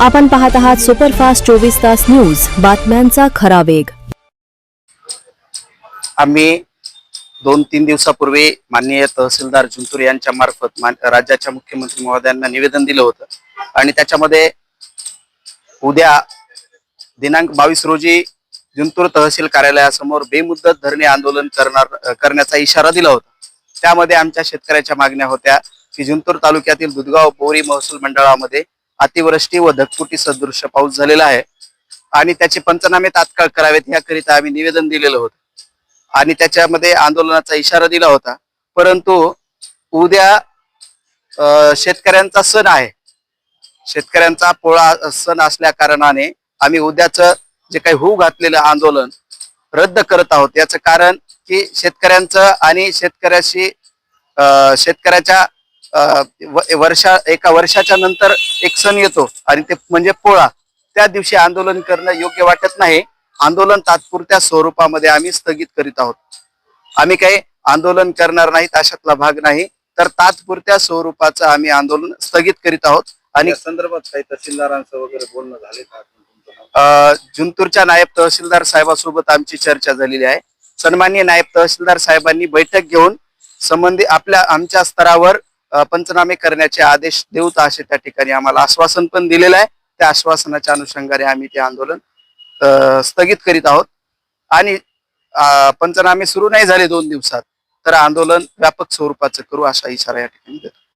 आपण पाहत आहात सुपरफास्ट चोवीस तास न्यूज. बातम्यांचा खरा वेग. आम्ही दोन तीन दिवसापूर्वी माननीय तहसीलदार जुंतूर यांच्या मार्फत राज्याच्या मुख्यमंत्री महोदयांना निवेदन दिलं होतं. आणि त्याच्यामध्ये उद्या दिनांक बावीस रोजी जिंतूर तहसील कार्यालयासमोर बेमुद्दत धरणे आंदोलन करणार करण्याचा इशारा दिला होता. त्यामध्ये आमच्या शेतकऱ्याच्या मागण्या होत्या की जिंतूर तालुक्यातील दुधगाव बोरी महसूल मंडळामध्ये अतिवृष्टी व धगफुटी सदृश पाऊस झालेला आहे. आणि त्याचे पंचनामे तात्काळ करावेत याकरिता आम्ही निवेदन दिलेलं होतं. आणि त्याच्यामध्ये आंदोलनाचा इशारा दिला होता. परंतु उद्या शेतकऱ्यांचा सण आहे. शेतकऱ्यांचा पोळा सण असल्या कारणाने आम्ही उद्याचं जे काही होऊ घातलेलं आंदोलन रद्द करत आहोत. याचं कारण की शेतकऱ्यांचं आणि शेतकऱ्याशी अं, शेतकऱ्याच्या वर्षा एका वर्षाच्या नंतर एक सण येतो आणि ते म्हणजे पोळा. त्या दिवशी आंदोलन करणं योग्य वाटत नाही. आंदोलन तात्पुरत्या स्वरूपामध्ये आम्ही स्थगित करीत आहोत. आम्ही काही आंदोलन करणार नाहीत अशातला भाग नाही. तर तात्पुरत्या स्वरूपाचं आम्ही आंदोलन स्थगित करीत आहोत आणि संदर्भात काही तहसीलदारांचं वगैरे बोलणं झाले का? जिंतूरच्या नायब तहसीलदार साहेबासोबत आमची चर्चा झालेली आहे. सन्माननीय नायब तहसीलदार साहेबांनी बैठक घेऊन संबंधित आपल्या आमच्या स्तरावर पंचनामे करण्याचे आदेश देऊत असे त्या ठिकाणी आम्हाला आश्वासन पण दिलेलं आहे. त्या आश्वासनाच्या अनुषंगाने आम्ही ते आंदोलन स्थगित करीत आहोत. आणि पंचनामे सुरू नाही झाले दोन दिवसात तर आंदोलन व्यापक स्वरूपाचं करू असा इशारा या ठिकाणी देतो.